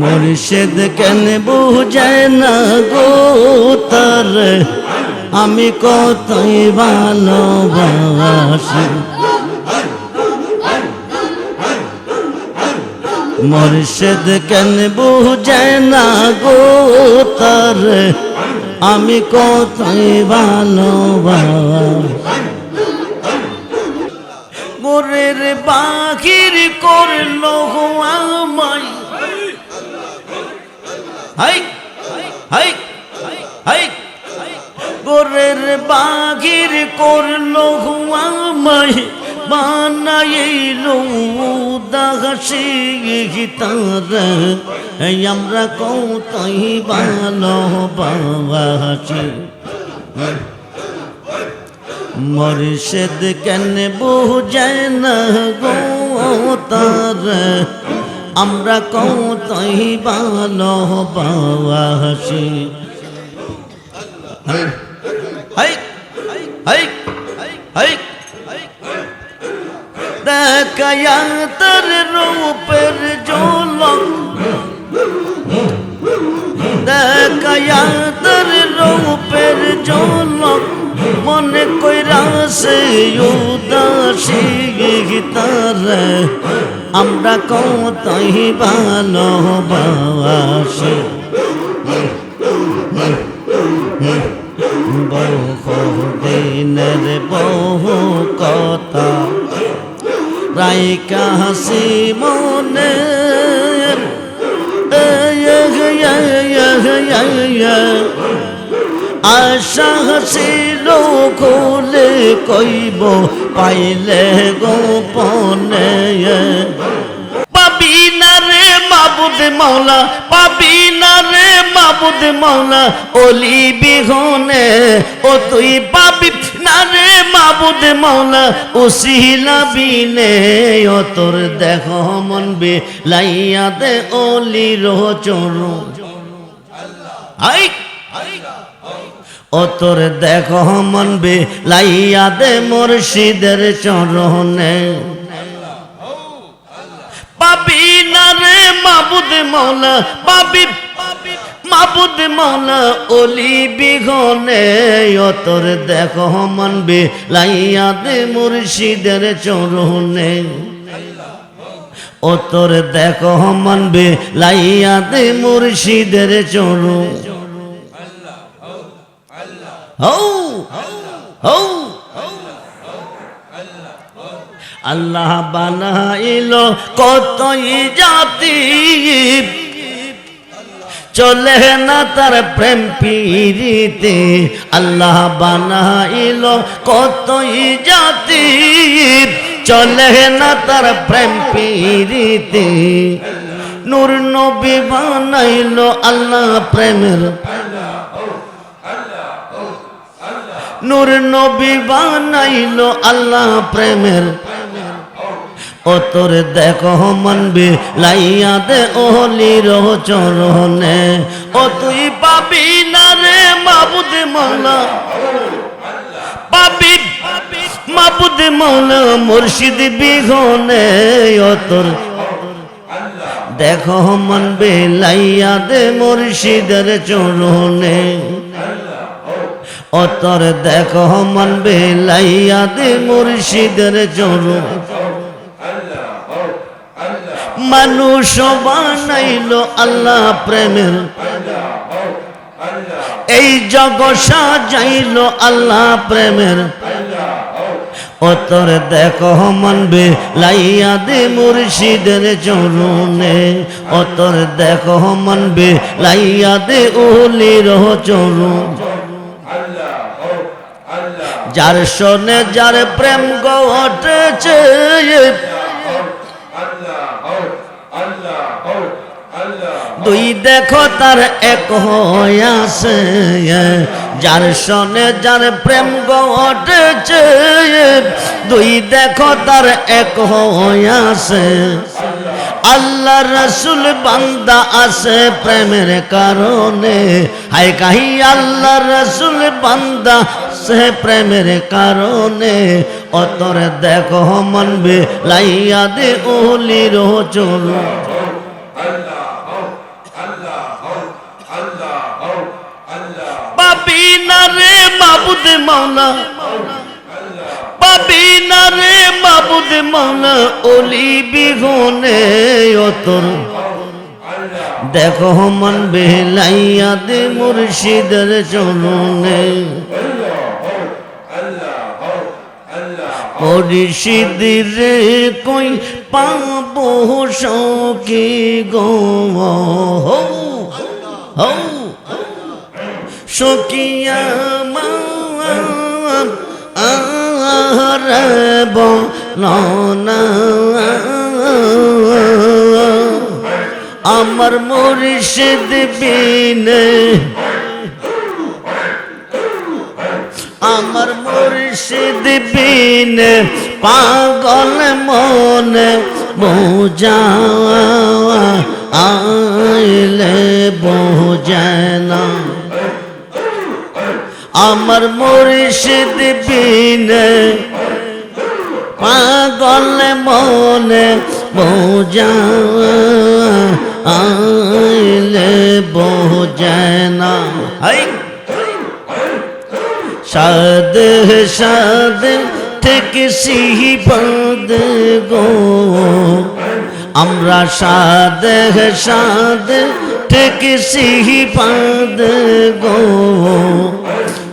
মুর্শিদ কেন বুঝায় না গো তার? আমি কতই ভালোবাসি। মুর্শিদ কেন বুঝায় না গো তার? আমি কতই ভালোবাসি। গোরের বাহির করল আমায় গোরের বাঘির করল এই আমরা কতই ভালো বাবাসি মর্ষেদ কেন বুঝায় না গো তার? আমরা কতই ভালো বাসি দেখায়া তার রূপের জলক দেখায়া তার রূপের জলক মনে কইরা সে উদাসী আমরা কতই ভালোবাসি। বহু দিনের বহু কথা, রাইকা হাসি কইব, পাইলে গোপনে। পাবি না রে মাবুদ মাওলা, পাবি না রে মাবুদ মাওলা, অলি বিহনে। ও তুই পাবি না রে মাবুদ মাওলা উসিলা বিনে। ও তোর দেখ মন বে লাইয়া দে অলি রো চরু আই ও তোর দেখ মন বে লাইয়া দে মুর্শিদের চরণে। পাবি না রে মাবুদ মৌলা পাবি, মাবুদ মৌলা অলি বিঘনে। ও তোর দেখ মানবে লাইয়া দে মুর্শিদের চরণে। ও তোর দেখ মানবে লাইয়া দে মুর্শিদের চরণ। হৌ হৌ, আল্লাহ বানাইল কতই জাতি। চলে না তার প্রেম পিরিতে আল্লাহ বানাইল কতই জাতি। চলে না তার প্রেম পিরিতে নূর নবী বানাইল আল্লাহ প্রেমের নূর নবী বানাইল আল্লাহ প্রেমের। ও তোর দেখো মানবে, লাইয়া দে ওহলির চরণে। ও তুই পাবি না রে মাবুদ মৌলা পাবি, মাবুদ মৌলা মুর্শিদ বিঘনে। ও তোর দেখো মানবে, লাইয়া দে মুর্শিদের চরণে। ও তোর দেখো মানবে লাইয়া দে মুর্শিদের চরণ মানুষ বানাইল আল্লাহ প্রেমের। এই জগ সাজাইল আল্লাহ প্রেমের। ও তোর দেখো মানবে লাইয়া দে মুর্শিদের চরণে ও তোর দেখো মানবে লাইয়া দে ওলির চরণ যার সনে যার প্রেম ঘটেছে দুই দেখো তার এক হয়াছে যার সনে যার প্রেম গটেছে দুই দেখো তার এক হইয়াছে আল্লাহ রসুল বান্দা আছে প্রেমের কারণে। হাই কাহি, আল্লাহ রসুল বান্দা সে প্রেমের কারণে। অতর দেখো মনবে লাইয়া দে ওলি রো চল না রে মাবুদ মৌলা পাবি না রে অলি বিহনে অতর। দেখো মন বেলাইয়া দে মুর্শিদের চরণে। মুর্শিদিরে কই পাবো সকি গো। সকিয়া মান আরব না আমার মুর্শিদ বিনে। আমার মুর্শিদ বিনে। পাগল মনে বোঝা আইলে বোঝানা আমার মুর্শিদ বিনে পাগল মনে বোঝা আইলে বোঝানা সাদ সাদ থেকে সিহি পদ গো। আমরা সাদ সাদ থেকে সিহি পদ গো।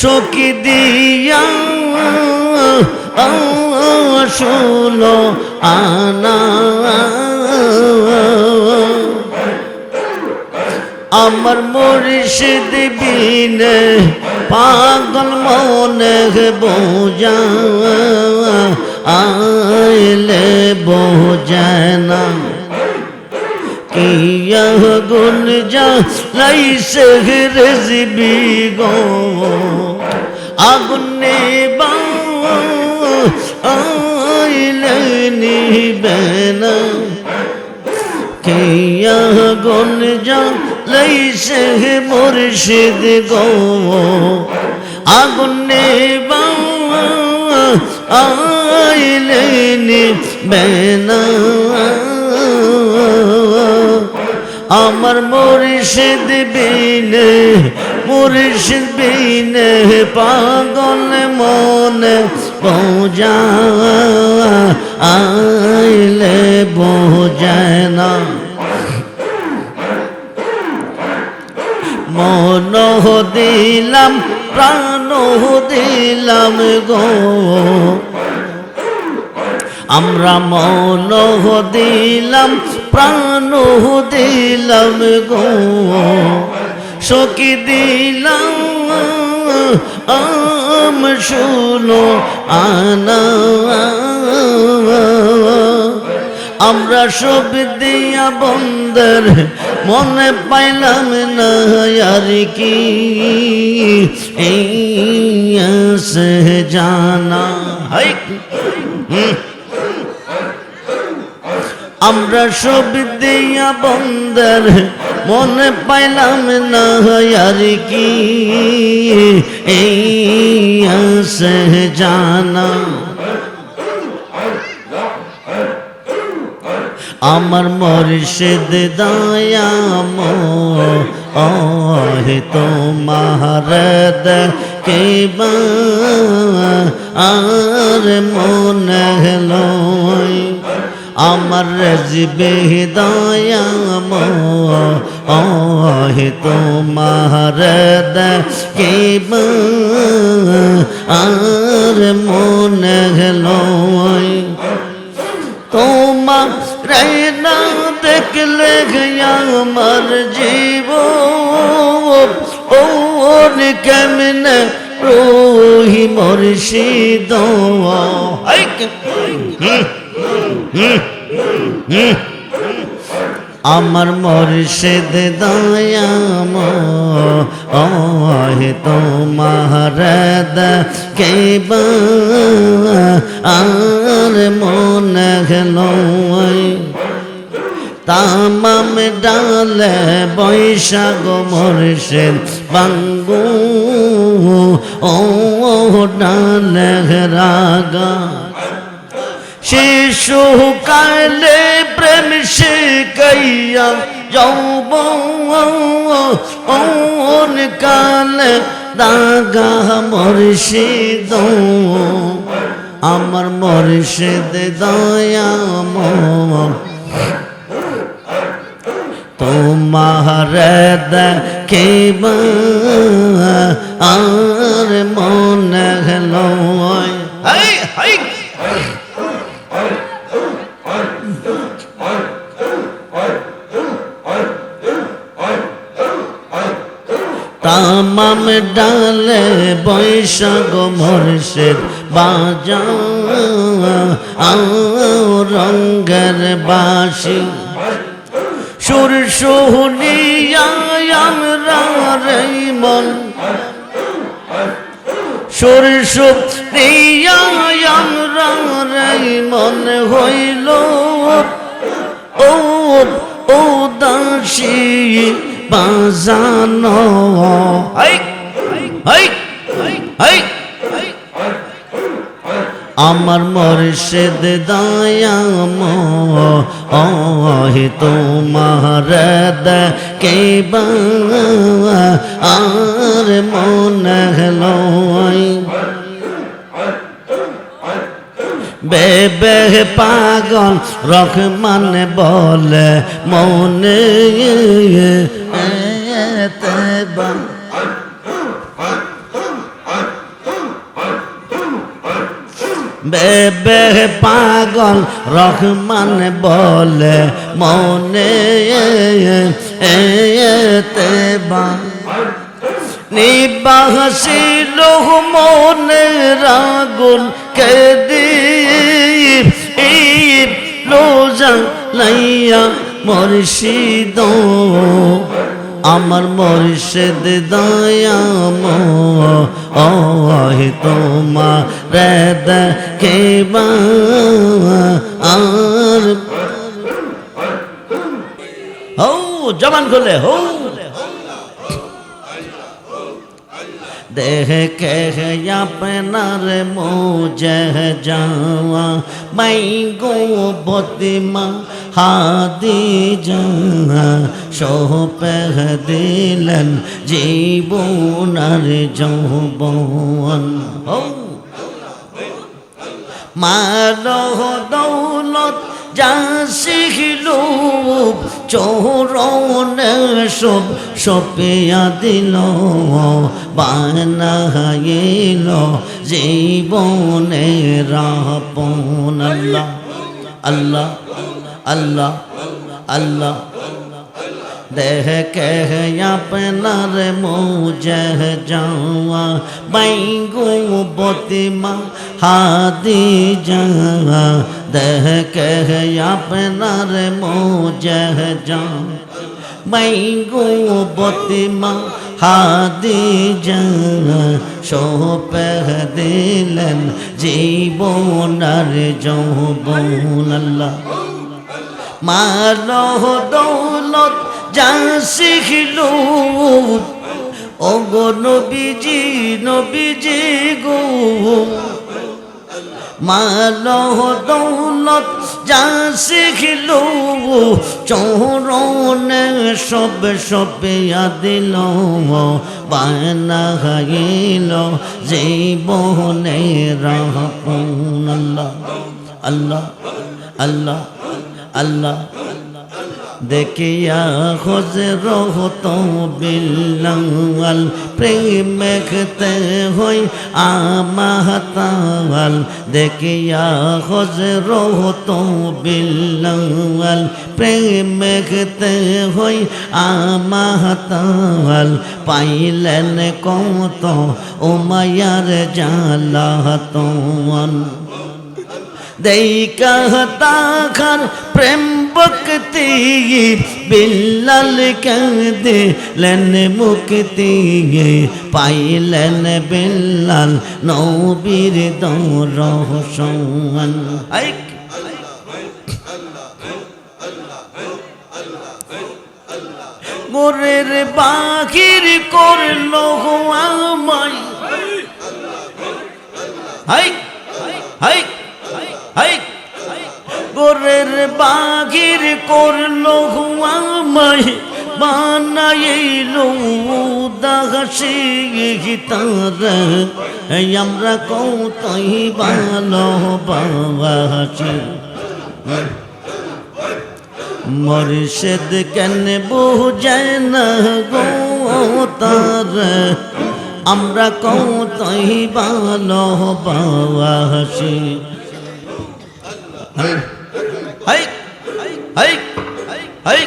সকি দিয়া শুনো আনা। আমার মুর্শিদ বিনে পাগল মনে বোঝা আইলে বোঝানা কিয়া গুন যা লাইসে রেজবি গো। আগুনে বা আইলে নিবেনা কিয়া গুন যা লাইসে মুর্শিদ গো। আগুনে বা আইলে নিবেনা আমার মুর্শিদ বিনে মুর্শিদ বিনে, পাগল মনে বোঝা আইলে বোঝানা মন দিলাম প্রাণ দিলাম গো। আমরা মন দিলাম প্রাণ দিলাম গো। সকি দিলাম, আম শুনো, আনা। আমরা সব দিয়া বন্দর মনে পাইলাম না, আর কি? এই জানা। হাই। হুম। আমরা সব দিয়া বন্দর, মনে পাইলাম না আর কি। এই আছে জানা। আমার মর্ষিদ দয়াম ওহে তোমার কে আর মনে লয়। আমার রাজবে দয়াম ওহে তোমার কে আর মনে লয় তোমার না দেখলে আমার জীব ওর কেমন রোহি মর্ষিদ আমার মর্ষিদ দয়াম, ওহে তোমার কে আর মন গেল তামাম ডালে বৈশাখ মর্ষিদ বাঙ্গু ও ডালে রাগা। শিশু কালে প্রেম শিখাইয়া যৌবন কালে দাগা মর্শিদ আমার মর্শিদ দয়াময় তোমার দেখিব আর মনে গেল হাই হাই তামাম ডালে বৈশাখ মর্ষের বাজা রঙ্গের বাসি সুর সোহনিয়াম রে মন। সুর সুপ্রিয়াম রে মন হইল ও ও দাসী বাজানো। আমার মর্ষেদ দয়াম অহি তোমার কে আর মনে হলো বেবে পাগল রহমান বলে মনে বেবে পাগল রহমান বলে মনে এতে বা। নিবাসিল মনে রাগুন কে দীপ লোজা লাইয়া মর্শিদ আমার মরিষেদ দয়াম অহি তোমা রেদ কেবা আর হৌ জবান খুলে হৌ দেহ কে আপনার মোজে যাওয়া মাই গো বতিমা হাদি সহ পেহ দিলেন জীবনার যৌবন মারহ দৌলত শিখিল চৌরন সব সপিয়া দিল বানাইল, জীবনে রাপন আল্লাহ। আল্লাহ আল্লাহ আল্লাহ। দেহ কহ আপনার যাওয়া, বাইগু বতিমা হাদি যাওয়া দেহ কহ আপনার মুজহ যাওয়া বাইগু বতিমা হাদি সোপহ দিলেন জীবনার যৌবন আল্লাহ মানহ দৌলত যা শিখিল ওগো নবীজি নবীজি গো মানহ দৌলত যা শিখিল চৌরণ সব সপিয়া দিল বানা যে জীবনে রাহ আল্লাহ আল্লাহ আল্লাহ আল্লাহ। দেখিয়া খোঁজ রহত বিল্লাল প্রেম খেতে হই আমাহতাল দেখিয়া খোঁজ রহত বিল্লাল প্রেম খেতে হই আমাহতাল পাইলেন কত ও মায়ার জালাতন দেইকা তাখার প্রেম বকতি বিল্লাল কাঁদে লেন মুক্তি পাইলেন বিল্লাল নবীর আইক গোরের বাকির করল হাই হাই গোরের বাগির করল আমায় বানাইল দাসি তার আমরা কৌতই ভালো বাবাসি মরিষেদ কেন বুঝে না গো তার? আমরা কৌতই ভালো হাই হাই হাই হাই।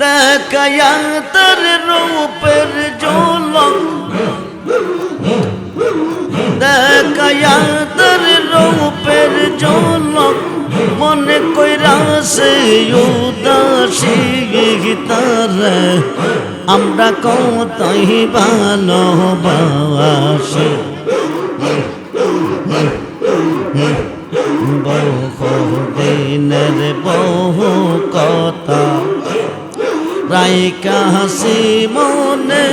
দেখায়া তার রূপের জলক দেখায়া তার রূপের জলক মনে কইরা সে উদাসী তার আমরা কতই ভালোবাসি। দিনের বহু কথা। রাইকা হাসি মনে।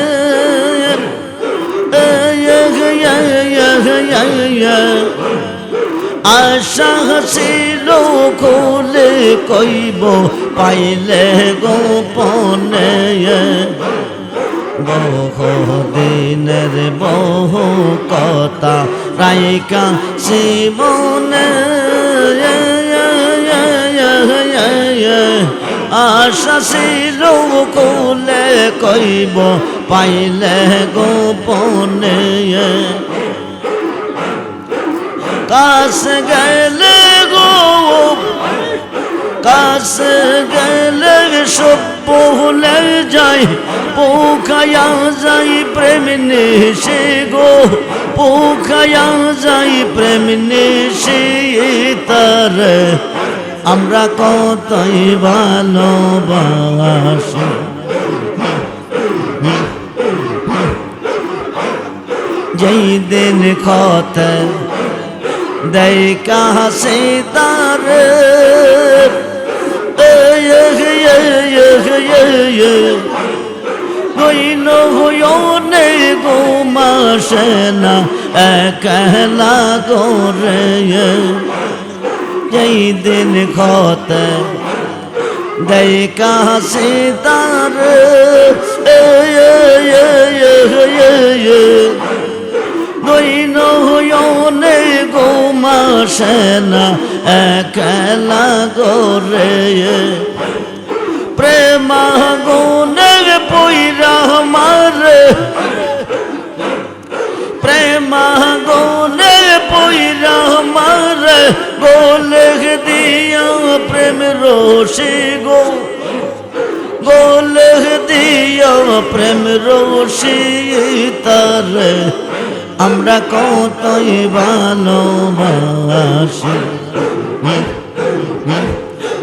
আশা হাসিল খুলে কইব, পাইলে গোপনে। বহু দিনের বহু কথা রাইকা শিমনে আশা ছিল কুলে কইব, পাইলে গোপনে। কাশ গেলে গো কাশ গেলে সব ভুলে যাই, পোখায়া যাই প্রেম নেশে গো, পোখায়া যাই প্রেম নেশে তার। আমরা কতই ভালোবাসি। যেই দিন খত দেয় কাছে তার গইল হইনে গো মাসে না, একলা গোরে যেই দিন খত দেয় কাছে তার। গইল হইনে গো মাসে না, একলা গোরে প্রেমা গুনে প্রেম রোশি তার। আমরা কতই ভালোবাসি।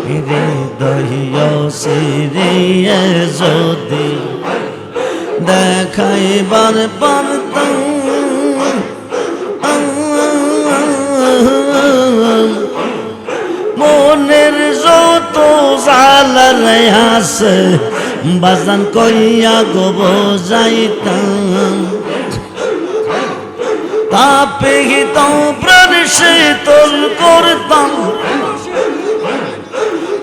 হৃদয় সিরিয়ে যদি দেখাইবার পারতাম। মনের যত জালার আছে বাজান কইয়া গো যাইতাম তাপে তো প্রাণ শীতল করতাম।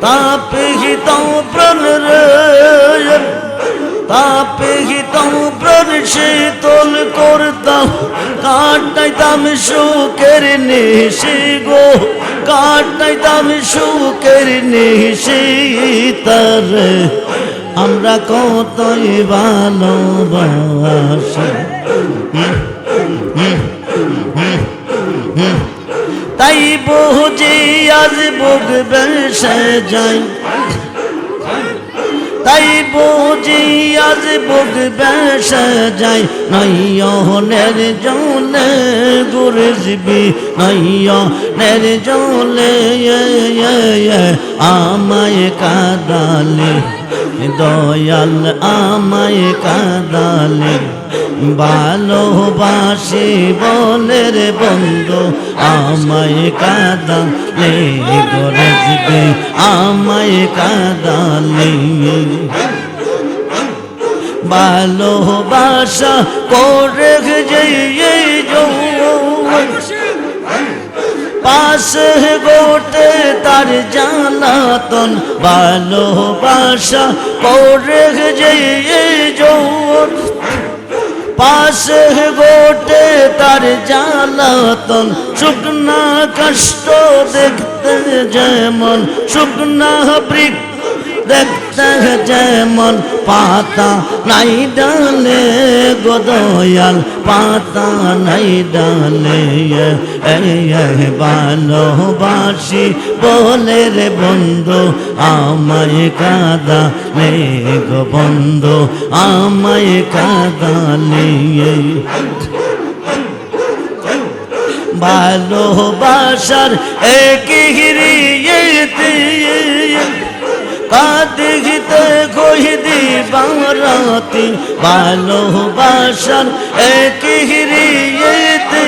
তাপে তো প্রাণ রে। তাপে তো প্রাণ শীতল করতাম। কাটাইতাম সুখের নিশি গো। কাটাইতাম সুখের নিশি তার। আমরা কতই ভালোবাসি। তাই বুঝি আজ বুক বেসে যাই তাই বুঝি আজ বুক বেসে যাই নয়নের জলে গুরজবি নয়নের জলে আমায় কাদালে। দয়াল আমায় কাদালে, ভালোবাসি বলে রে বন্ধু, আমায় কাদালে গরজবে আমায় কাদালে। ভালোবাসা করে যে পাশে গোটে তার জানাতন ভালোবাসা পরে যে জোর। পাশে গোটে তার জালাতন শুকনা কষ্ট দেখতে যেমন, শুকনা বৃক্ষ দেখতে যেমন পাতা নাই ডালে গদয়াল পাতা নাই ডালে ভালোবাসি বলে রে বন্ধু, আমায় কাদা লে গো বন্ধু, আমায় কাদা লে ভালোবাসার একহিরিয়েতে কাদিতে কহিদি বাংরাতি, ভালোবাসার একহিরিয়েতে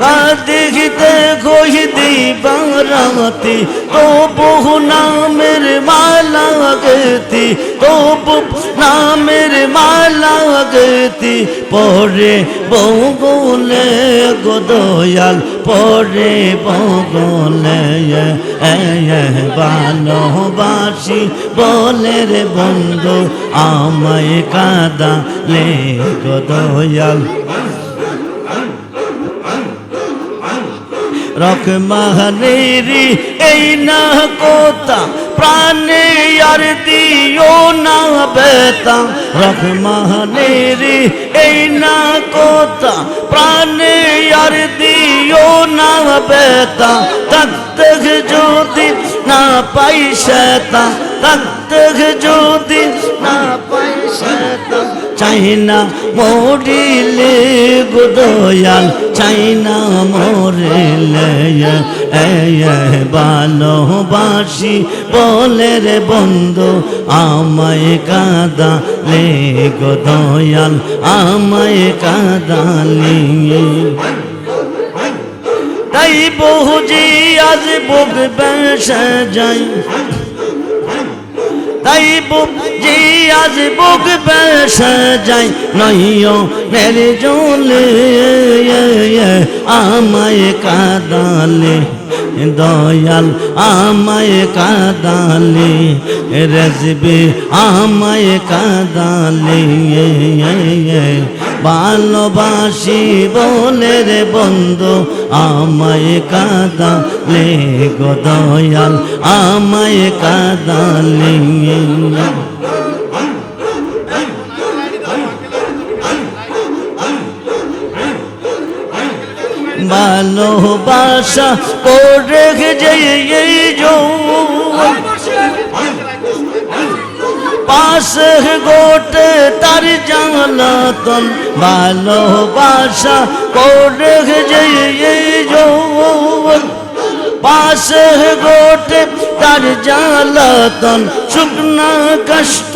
কাদিতে কহিদি বাংরাতি তো বহু নামের মালা গতি তো বহু নামের মালা গতি পরে বগুলে গোদয়াল পরে বগুলে ভালোবাসি বলে রে বন্ধু, আমায় কাদা লে গোদয়াল রকমাহানেরি, এই না কোতা প্রাণে আর দিও না বেতা রহমানের এই না কোতা প্রাণে আর দিও না বেতা থাকতে যদি না পাই শেতা থাকতে যদি না পাই সেতা। চাই না মরিলে গোদয়াল চাই না মরিলে ভালোবাসি বলে রে বন্ধু, আমায় কাদা লে গোদয়াল আমায় কাদালি তাই বহুজি আজ বুক বেসে যাই তাই জি আজ বুক বেসে যাই নইও মেরে জলে আমায় কাদালে। দয়াল আমায় কাদালে, রেজবে আমায় কাদালে, ভালোবাসি বলে রে বন্ধু আমায় কাদালে গো দয়াল আমায় কাদালে। ভালোবাসা করে যে এই পাশে গোটে তার জানতন ভালোবাসা করে যে এই পাশে গোটে তার জালতন শুকনা কষ্ট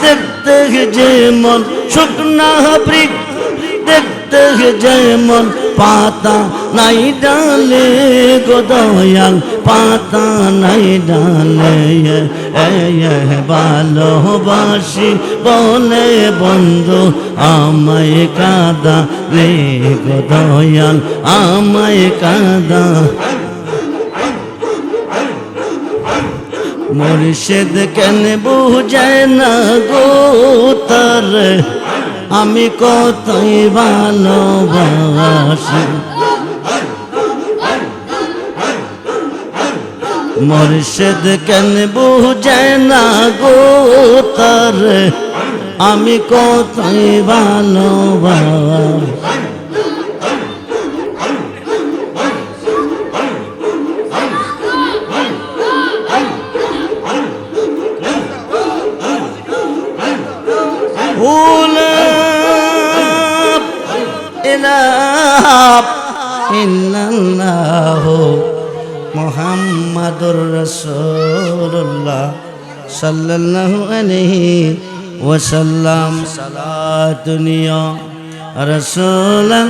দেখতে যেমন শুকনা বৃক্ষ দেখতে যেমন পাতা নাই ডালে গোদয়াল পাতা নাই ডালে ভালোবাসি বলে বন্ধু, আমায় কাদা রে গোদয়াল আমায় কাদা। মুর্শিদ কেন বুঝায় না গো তার আমি কতই ভালোবাসি। মরিষেদ কেন বুঝে না গো তার? আমি কতই ভালোবাসি। ইল্লাল্লাহ মুহাম্মাদুর রাসূলুল্লাহ সাল্লাল্লাহু আলাইহি ওয়াসাল্লাম। সালাতুনিয়া রাসূলান